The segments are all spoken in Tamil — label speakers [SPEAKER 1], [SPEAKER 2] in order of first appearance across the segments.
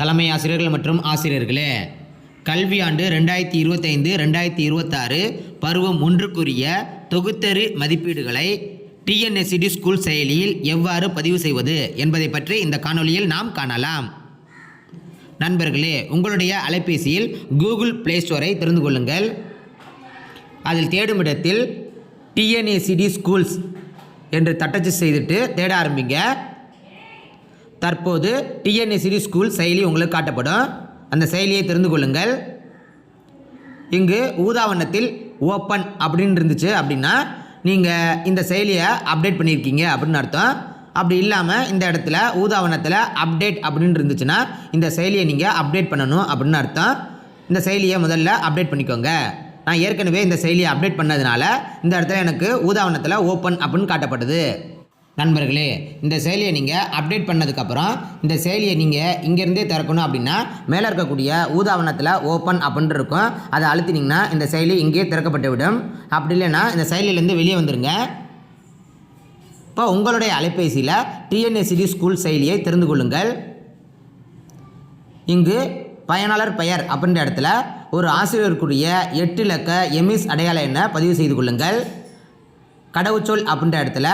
[SPEAKER 1] தலைமை ஆசிரியர்கள் மற்றும் ஆசிரியர்களே கல்வியாண்டு ரெண்டாயிரத்தி இருபத்தைந்து ரெண்டாயிரத்தி இருபத்தாறு பருவம் ஒன்றுக்குரிய தொகுத்தரு மதிப்பீடுகளை டிஎன்எஸ்சிடி ஸ்கூல் செயலியில் எவ்வாறு பதிவு செய்வது என்பதை பற்றி இந்த காணொலியில் நாம் காணலாம். நண்பர்களே உங்களுடைய அலைபேசியில் கூகுள் பிளே ஸ்டோரை திறந்து கொள்ளுங்கள். அதில் தேடும் இடத்தில் டிஎன்ஏசிடி ஸ்கூல்ஸ் என்று தட்டச்சு செய்துட்டு தேட ஆரம்பிங்க. தற்போது டிஎன்எஸ்சிடி ஸ்கூல் செயலி உங்களுக்கு காட்டப்படும். அந்த செயலியை தெரிந்து கொள்ளுங்கள். இங்கு ஊதாவண்ணத்தில் ஓப்பன் அப்படின்னு இருந்துச்சு அப்படின்னா நீங்கள் இந்த செயலியை அப்டேட் பண்ணியிருக்கீங்க அப்படின்னு அர்த்தம். அப்படி இல்லாமல் இந்த இடத்துல ஊதாவணத்தில் அப்டேட் அப்படின்னு இருந்துச்சுன்னா இந்த செயலியை நீங்கள் அப்டேட் பண்ணணும் அப்படின்னு அர்த்தம். இந்த செயலியை முதல்ல அப்டேட் பண்ணிக்கோங்க. நான் ஏற்கனவே இந்த செயலியை அப்டேட் பண்ணதுனால இந்த இடத்துல எனக்கு ஊதாவணத்தில் ஓப்பன் அப்படின்னு காட்டப்படுது. நண்பர்களே இந்த செயலியை நீங்கள் அப்டேட் பண்ணதுக்கப்புறம் இந்த செயலியை நீங்கள் இங்கேருந்தே திறக்கணும் அப்படின்னா மேலே இருக்கக்கூடிய ஊதாவணத்தில் ஓப்பன் அப்படின்ட்டு இருக்கும். அதை அழுத்தினீங்கன்னா இந்த செயலி இங்கேயே திறக்கப்பட்டு விடும். அப்படி இல்லைன்னா இந்த செயலியிலேருந்து வெளியே வந்துடுங்க இப்போ உங்களுடைய அலைபேசியில் டிஎன்எஸ்சிடி ஸ்கூல் செயலியை தெரிந்து கொள்ளுங்கள். இங்கு பயனாளர் பெயர் அப்படின்ற இடத்துல ஒரு ஆசிரியருக்குரிய எட்டு இலக்க எமிஸ் அடையாள எண்ணை பதிவு செய்து கொள்ளுங்கள். கடவுச்சொல் அப்படின்ற இடத்துல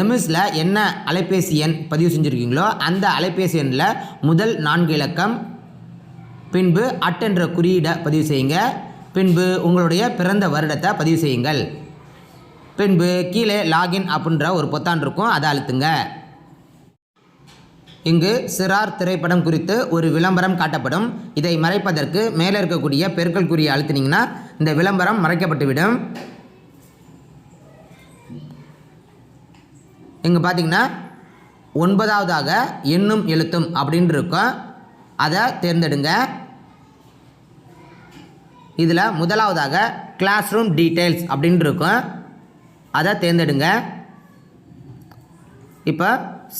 [SPEAKER 1] எம்எஸில் என்ன அலைபேசி எண் பதிவு செஞ்சுருக்கீங்களோ அந்த அலைபேசி எண்ணில் முதல் நான்கு இலக்கம் பின்பு அட் என்ற குறியீடை பதிவு செய்யுங்க. பின்பு உங்களுடைய பிறந்த வருடத்தை பதிவு செய்யுங்கள். பின்பு கீழே லாகின் அப்படின்ற ஒரு பொத்தான் இருக்கும் அதை அழுத்துங்க. இங்கு சிறார் திரைப்படம் குறித்து ஒரு விளம்பரம் காட்டப்படும். இதை மறைப்பதற்கு மேலே இருக்கக்கூடிய பெருக்கல் குறியை அழுத்தினீங்கன்னா இந்த விளம்பரம் மறைக்கப்பட்டுவிடும். இங்கே பார்த்தீங்கன்னா ஒன்பதாவதாக எண்ணும் எழுத்தும் அப்படின்னு இருக்கும். அதை தேர்ந்தெடுங்க. இதில் முதலாவதாக கிளாஸ் ரூம் டீட்டெயில்ஸ் அப்படின்னு இருக்கும். அதை தேர்ந்தெடுங்க. இப்போ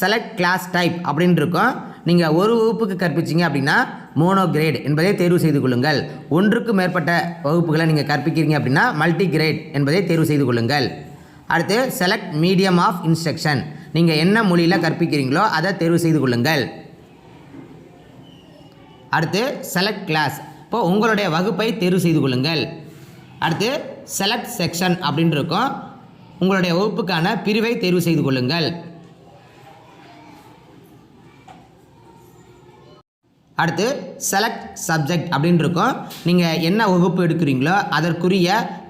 [SPEAKER 1] செலக்ட் கிளாஸ் டைப் அப்படின்னு இருக்கும். நீங்கள் ஒரு வகுப்புக்கு கற்பிச்சிங்க அப்படின்னா மோனோ கிரேட் என்பதை தேர்வு செய்து கொள்ளுங்கள். ஒன்றுக்கு மேற்பட்ட வகுப்புகளை நீங்கள் கற்பிக்கிறீங்க அப்படின்னா மல்டி கிரேட் என்பதை தேர்வு செய்து கொள்ளுங்கள். அடுத்து செலக்ட் மீடியம் ஆஃப் இன்ஸ்ட்ரக்ஷன் நீங்கள் என்ன மொழியில் கற்பிக்கிறீங்களோ அதை தேர்வு செய்து கொள்ளுங்கள். அடுத்து செலக்ட் கிளாஸ் இப்போது உங்களுடைய வகுப்பை தேர்வு செய்து கொள்ளுங்கள். அடுத்து செலக்ட் செக்ஷன் அப்படின்னு இருக்கும் உங்களுடைய வகுப்புக்கான பிரிவை தேர்வு செய்து கொள்ளுங்கள். அடுத்து செலக்ட் சப்ஜெக்ட் அப்படின்னு இருக்கும் நீங்கள் என்ன வகுப்பு எடுக்கிறீங்களோ அதற்குரிய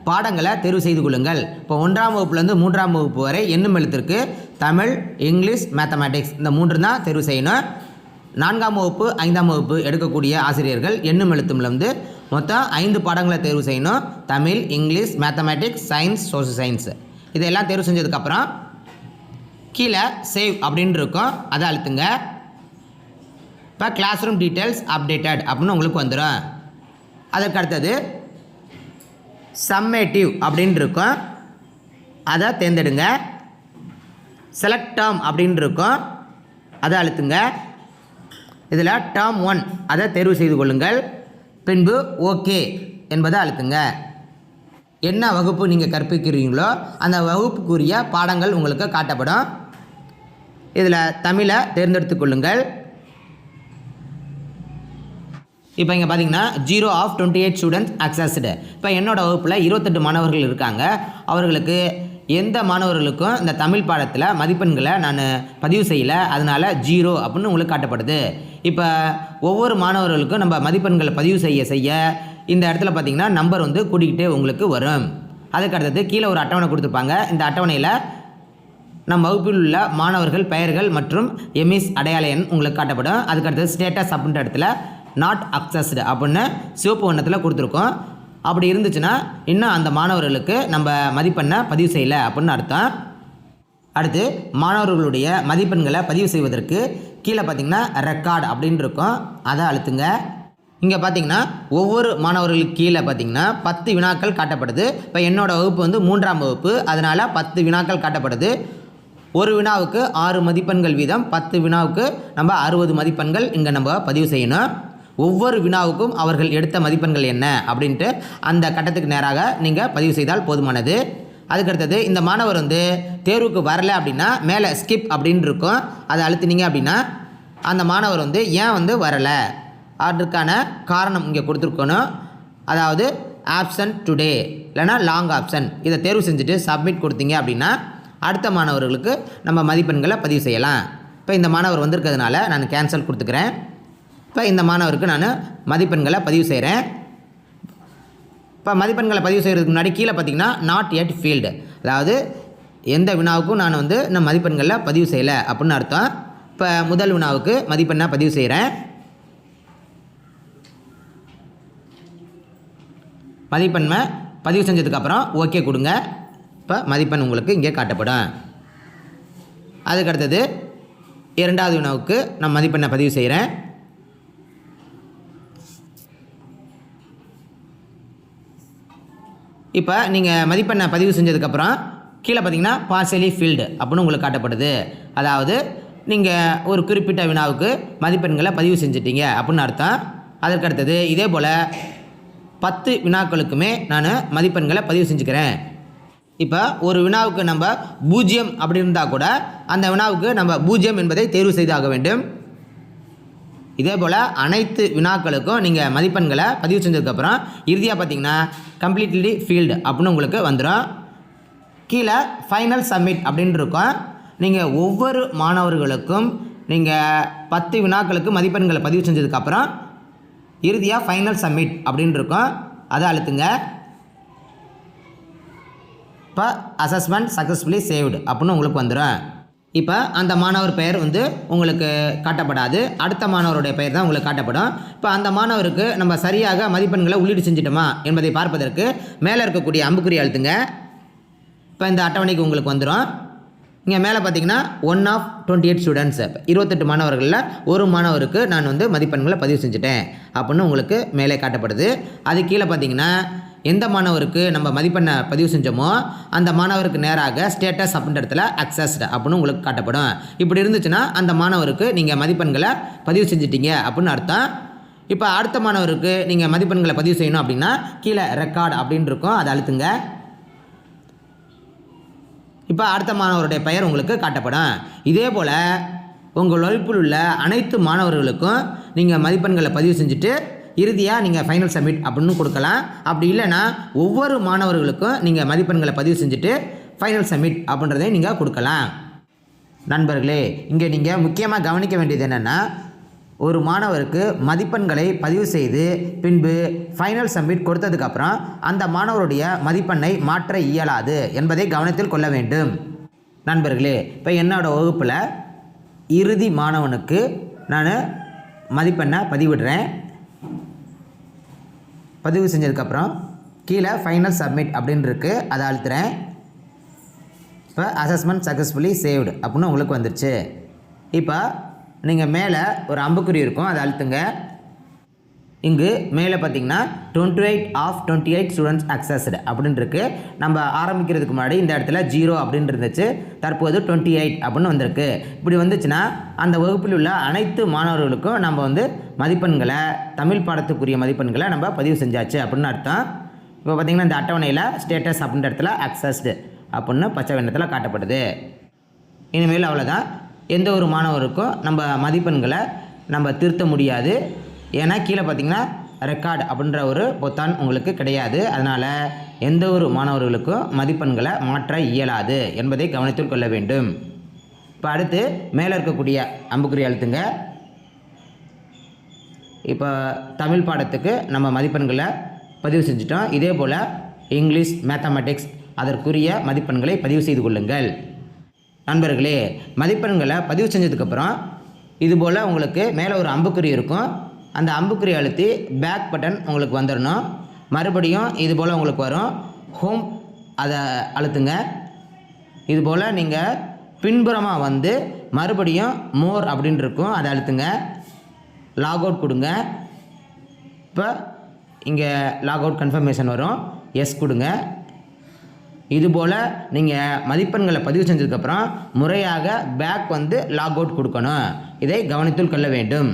[SPEAKER 1] பாடங்களை தேர்வு செய்து கொள்ளுங்கள். இப்போ ஒன்றாம் வகுப்புலேருந்து மூன்றாம் வகுப்பு வரை எண்ணும் எழுத்திற்கு தமிழ் இங்கிலீஷ் மேத்தமேட்டிக்ஸ் இந்த மூன்று தான் தேர்வு செய்யணும். நான்காம் வகுப்பு ஐந்தாம் வகுப்பு எடுக்கக்கூடிய ஆசிரியர்கள் எண்ணும் எழுத்தும்லேருந்து மொத்தம் ஐந்து பாடங்களை தேர்வு செய்யணும். Tamil English mathematics science social science இதெல்லாம் தேர்வு செஞ்சதுக்கப்புறம் கீழே சேவ் அப்படின்னு இருக்கும். அதை அழுத்துங்க. இப்போ கிளாஸ் ரூம் டீட்டெயில்ஸ் அப்டேட்டட் அப்படின்னு உங்களுக்கு வந்துடும் அதற்கு அடுத்தது சம்மேட்டிவ் அப்படின்னு இருக்கும் அதை தேர்ந்தெடுங்க. செலக்ட் டேர்ம் அப்படின்னு இருக்கும் அதை அழுத்துங்க. இதில் டேர்ம் ஒன் அதை தேர்வு செய்து கொள்ளுங்கள். பின்பு ஓகே என்பதை அழுத்துங்க. என்ன வகுப்பு நீங்கள் கற்பிக்கிறீங்களோ அந்த வகுப்புக்குரிய பாடங்கள் உங்களுக்கு காட்டப்படும். இதில் தமிழை தேர்ந்தெடுத்துக் கொள்ளுங்கள். இப்போ இங்கே பார்த்தீங்கன்னா zero of twenty eight students accessed இப்போ என்னோட வகுப்பில் இருபத்தெட்டு மாணவர்கள் இருக்காங்க. அவர்களுக்கு எந்த மாணவர்களுக்கும் இந்த தமிழ் பாடத்தில் மதிப்பெண்களை நான் பதிவு செய்யலை. அதனால் ஜீரோ அப்படின்னு உங்களுக்கு காட்டப்படுது. இப்போ ஒவ்வொரு மாணவர்களுக்கும் நம்ம மதிப்பெண்களை பதிவு செய்ய செய்ய இந்த இடத்துல பார்த்தீங்கன்னா நம்பர் வந்து கூட்டிக்கிட்டே உங்களுக்கு வரும். அதுக்கு அடுத்தது கீழே ஒரு அட்டவணை கொடுத்துருப்பாங்க. இந்த அட்டவணையில் நம் வகுப்பில் உள்ள மாணவர்கள் பெயர்கள் மற்றும் எம்இஸ் அடையாள எண் உங்களுக்கு காட்டப்படும். அதுக்கு அடுத்தது ஸ்டேட்டஸ் அப்படின்ற இடத்துல நாட் அக்சஸ்டு அப்படின்னு சிவப்பு வண்ணத்தில் கொடுத்துருக்கோம். அப்படி இருந்துச்சுன்னா இன்னும் அந்த மாணவர்களுக்கு நம்ம மதிப்பெண்ணை பதிவு செய்யலை அப்படின்னு அர்த்தம். அடுத்து மாணவர்களுடைய மதிப்பெண்களை பதிவு செய்வதற்கு கீழே பார்த்தீங்கன்னா ரெக்கார்டு அப்படின்னு இருக்கும். அதை அழுத்துங்க. இங்கே பார்த்தீங்கன்னா ஒவ்வொரு மாணவர்களுக்கு கீழே பார்த்தீங்கன்னா பத்து வினாக்கள் காட்டப்படுது. இப்போ என்னோடய வகுப்பு வந்து மூன்றாம் வகுப்பு. அதனால் பத்து வினாக்கள் காட்டப்படுது. ஒரு வினாவுக்கு ஆறு மதிப்பெண்கள் வீதம். பத்து வினாவுக்கு நம்ம அறுபது மதிப்பெண்கள் இங்கே நம்ம பதிவு செய்யணும். ஒவ்வொரு வினாவுக்கும் அவர்கள் எடுத்த மதிப்பெண்கள் என்ன அப்படின்ட்டு அந்த கட்டத்துக்கு நேராக நீங்கள் பதிவு செய்தால் போதுமானது. அதுக்கடுத்தது இந்த மாணவர் வந்து தேர்வுக்கு வரலை அப்படின்னா மேலே ஸ்கிப் அப்படின்னு இருக்கும். அதை அழுத்தினீங்க அப்படின்னா அந்த மாணவர் வந்து ஏன் வந்து வரலை? அதற்கான காரணம் இங்கே கொடுத்துருக்கணும். அதாவது ஆப்சன்ட் டுடே இல்லைனா லாங் ஆப்ஷன் இதை தேர்வு செஞ்சுட்டு சப்மிட் கொடுத்தீங்க அப்படின்னா அடுத்த மாணவர்களுக்கு நம்ம மதிப்பெண்களை பதிவு செய்யலாம். இப்போ இந்த மாணவர் வந்திருக்கிறதுனால நான் கேன்சல் கொடுத்துக்கிறேன். இப்போ இந்த மாணவருக்கு நான் மதிப்பெண்களை பதிவு செய்கிறேன் இப்போ மதிப்பெண்களை பதிவு செய்கிறதுக்கு முன்னாடி கீழே பார்த்தீங்கன்னா நாட் எட் ஃபீல்டு அதாவது எந்த வினாவுக்கும் நான் வந்து நான் மதிப்பெண்களில் பதிவு செய்யலை அப்படின்னு அர்த்தம். இப்போ முதல் வினாவுக்கு மதிப்பெண்ணை பதிவு செய்கிறேன் மதிப்பெண்மை பதிவு செஞ்சதுக்கப்புறம் ஓகே கொடுங்க. இப்போ மதிப்பெண் உங்களுக்கு இங்கே காட்டப்படும். அதுக்கு அடுத்தது இரண்டாவது வினாவுக்கு நான் மதிப்பெண்ணை பதிவு செய்கிறேன் இப்போ நீங்கள் மதிப்பெண்ணை பதிவு செஞ்சதுக்கப்புறம் கீழே பார்த்தீங்கன்னா பார்சலி ஃபீல்டு அப்படின்னு உங்களுக்கு காட்டப்படுது. அதாவது நீங்கள் ஒரு குறிப்பிட்ட வினாவுக்கு மதிப்பெண்களை பதிவு செஞ்சிட்டீங்க அப்படின்னு அர்த்தம். அதற்கடுத்தது இதே போல் பத்து வினாக்களுக்குமே நான் மதிப்பெண்களை பதிவு செஞ்சுக்கிறேன். இப்போ ஒரு வினாவுக்கு நம்ம பூஜ்ஜியம் அப்படி இருந்தால் கூட அந்த வினாவுக்கு நம்ம பூஜ்ஜியம் என்பதை தேர்வு செய்தாக வேண்டும். இதே போல் அனைத்து வினாக்களுக்கும் நீங்கள் மதிப்பெண்களை பதிவு செஞ்சதுக்கப்புறம் இறுதியாக பார்த்தீங்கன்னா கம்ப்ளீட்லி ஃபீல்டு அப்படின்னு உங்களுக்கு வந்துடும் கீழே ஃபைனல் சப்மிட் அப்படின்னு இருக்கும். நீங்கள் ஒவ்வொரு மாணவர்களுக்கும் நீங்கள் பத்து வினாக்களுக்கு மதிப்பெண்களை பதிவு செஞ்சதுக்கப்புறம் இறுதியாக ஃபைனல் சப்மிட் அப்படின்னு இருக்கும். அதை அழுத்துங்க. இப்போ அசஸ்மெண்ட் சக்ஸஸ்ஃபுல்லி சேவ்டு அப்படின்னு உங்களுக்கு வந்துடும் இப்போ அந்த மாணவர் பெயர் வந்து உங்களுக்கு காட்டப்படாது. அடுத்த மாணவருடைய பெயர் தான் உங்களுக்கு காட்டப்படும். இப்போ அந்த மாணவருக்கு நம்ம சரியாக மதிப்பெண்களை உள்ளீடு செஞ்சிட்டோமா என்பதை பார்ப்பதற்கு மேலே இருக்கக்கூடிய அம்புக்குறி அழுத்துங்க. இப்போ இந்த அட்டவணைக்கு உங்களுக்கு வந்துடும் இங்கே மேலே பார்த்தீங்கன்னா one of twenty eight students இருபத்தெட்டு மாணவர்களில் ஒரு மாணவருக்கு நான் வந்து மதிப்பெண்களை பதிவு செஞ்சுட்டேன். அப்படின்னு உங்களுக்கு மேலே காட்டப்படுது. அது கீழே பார்த்தீங்கன்னா எந்த மாணவருக்கு நம்ம மதிப்பெண்ணை பதிவு செஞ்சோமோ அந்த மாணவருக்கு நேராக ஸ்டேட்டஸ் அப்படின்ற இடத்துல அக்சஸ்டு அப்படின்னு உங்களுக்கு காட்டப்படும். இப்படி இருந்துச்சுன்னா அந்த மாணவருக்கு நீங்கள் மதிப்பெண்களை பதிவு செஞ்சிட்டீங்க அப்படின்னு அர்த்தம். இப்போ அடுத்த மாணவருக்கு நீங்கள் மதிப்பெண்களை பதிவு செய்யணும் அப்படின்னா கீழே ரெக்கார்டு அப்படின்னு இருக்கும். அதை அழுத்துங்க. இப்போ அடுத்த மாணவருடைய பெயர் உங்களுக்கு காட்டப்படும். இதே போல் உங்கள் வகுப்பில் உள்ள அனைத்து மாணவர்களுக்கும் நீங்கள் மதிப்பெண்களை பதிவு செஞ்சுட்டு இறுதியாக நீங்கள் ஃபைனல் சப்மிட் அப்படின்னு கொடுக்கலாம். அப்படி இல்லைன்னா ஒவ்வொரு மாணவர்களுக்கும் நீங்கள் மதிப்பெண்களை பதிவு செஞ்சுட்டு ஃபைனல் சப்மிட் அப்படின்றதையும் நீங்கள் கொடுக்கலாம். நண்பர்களே இங்கே நீங்கள் முக்கியமாக கவனிக்க வேண்டியது என்னென்னா ஒரு மாணவருக்கு மதிப்பெண்களை பதிவு செய்து பின்பு ஃபைனல் சப்மிட் கொடுத்ததுக்கப்புறம் அந்த மாணவருடைய மதிப்பெண்ணை மாற்ற இயலாது என்பதை கவனத்தில் கொள்ள வேண்டும். நண்பர்களே இப்போ என்னோடய வகுப்பில் இறுதி மாணவனுக்கு நான் மதிப்பெண்ணை பதிவிடுறேன். பதிவு செஞ்சதுக்கப்புறம் கீழே ஃபைனல் சப்மிட் அப்படின்னு இருக்குது அதை அழுத்துறேன். இப்போ அசஸ்மெண்ட் சக்ஸஸ்ஃபுல்லி சேவ்டு அப்படின்னு உங்களுக்கு வந்துருச்சு. இப்போ நீங்கள் மேலே ஒரு அம்புக்குறி இருக்கும் அதை அழுத்துங்க. இங்கு மேலே பார்த்தீங்கன்னா twenty eight of twenty eight students accessed அப்படின்னு இருக்கு நம்ம ஆரம்பிக்கிறதுக்கு முன்னாடி இந்த இடத்துல ஜீரோ அப்படின்னு இருந்துச்சு. தற்போது டுவெண்ட்டி எயிட் அப்படின்னு வந்திருக்கு. இப்படி வந்துச்சுன்னா அந்த வகுப்பில் உள்ள அனைத்து மாணவர்களுக்கும் நம்ம வந்து மதிப்பெண்களை தமிழ் பாடத்துக்குரிய மதிப்பெண்களை நம்ம பதிவு செஞ்சாச்சு அப்படின்னு அர்த்தம். இப்போ பார்த்தீங்கன்னா இந்த அட்டவணையில் ஸ்டேட்டஸ் அப்படின்ற இடத்துல அக்சஸ்டு அப்படின்னு பச்சை வண்ணத்தில் காட்டப்படுது. இனிமேல் அவ்வளோதான் எந்த ஒரு மாணவருக்கும் நம்ம மதிப்பெண்களை நம்ம திருத்த முடியாது. ஏன்னா கீழே பார்த்தீங்கன்னா ரெக்கார்டு அப்படின்ற ஒரு பொத்தான் உங்களுக்கு கிடையாது. அதனால் எந்த ஒரு மாணவர்களுக்கும் மதிப்பெண்களை மாற்ற இயலாது என்பதை கவனத்தில் கொள்ள வேண்டும். இப்போ அடுத்து மேலே இருக்கக்கூடிய அம்புக்குறி அழுத்துங்க இப்போ தமிழ் பாடத்துக்கு நம்ம மதிப்பெண்களை பதிவு செஞ்சிட்டோம். இதே போல் இங்கிலீஷ் மேத்தமெட்டிக்ஸ் அதற்குரிய மதிப்பெண்களை பதிவு செய்து கொள்ளுங்கள். நண்பர்களே மதிப்பெண்களை பதிவு செஞ்சதுக்கப்புறம் இதுபோல் உங்களுக்கு மேலே ஒரு அம்புக்குறி இருக்கும். அந்த அம்புக்குறி அழுத்தி பேக் பட்டன் உங்களுக்கு வந்துடணும் மறுபடியும் இது போல் உங்களுக்கு வரும். ஹோம் அதை அழுத்துங்க. இது போல் நீங்கள் பின்புறமாக வந்து மறுபடியும் மோர் அப்படின்னு இருக்கும் அதை அழுத்துங்க. லாக் அவுட் கொடுங்க. இப்போ இங்கே லாக் அவுட் கன்ஃபர்மேஷன் வரும். எஸ் கொடுங்க. இதுபோல் நீங்கள் மதிப்பெண்களை பதிவு செஞ்சதுக்கப்புறம் முறையாக பேக் வந்து லாக் அவுட் கொடுக்கணும். இதை கவனித்துள் கொள்ள வேண்டும்.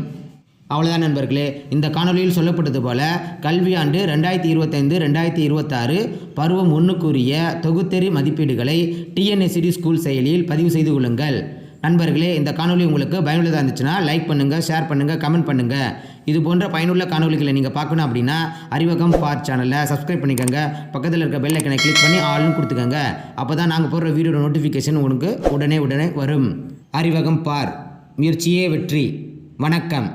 [SPEAKER 1] அவ்வளோதான் நண்பர்களே. இந்த காணொலியில் சொல்லப்பட்டது போல கல்வியாண்டு ரெண்டாயிரத்தி இருபத்தைந்து ரெண்டாயிரத்தி இருபத்தாறு பருவம் ஒன்றுக்குரிய தொகுத்தெறி மதிப்பீடுகளை டிஎன்எஸ்சிடி ஸ்கூல் செயலியில் பதிவு செய்து கொள்ளுங்கள். நண்பர்களே இந்த காணொலி உங்களுக்கு பயனுள்ளதாக இருந்துச்சுன்னா லைக் பண்ணுங்கள் ஷேர் பண்ணுங்கள் கமெண்ட் பண்ணுங்கள் இது போன்ற பயனுள்ள காணொளிகளை நீங்கள் பார்க்கணும் அப்படின்னா அறிவகம் பார் சேனலை சப்ஸ்கிரைப் பண்ணிக்கோங்க. பக்கத்தில் இருக்க பெல் ஐக்கனை கிளிக் பண்ணி ஆளுன்னு கொடுத்துக்கோங்க. அப்போ தான் நாங்கள் போடுற வீடியோட நோட்டிஃபிகேஷன் உங்களுக்கு உடனே உடனே வரும். அறிவகம் பார் முயற்சியே வெற்றி. வணக்கம்.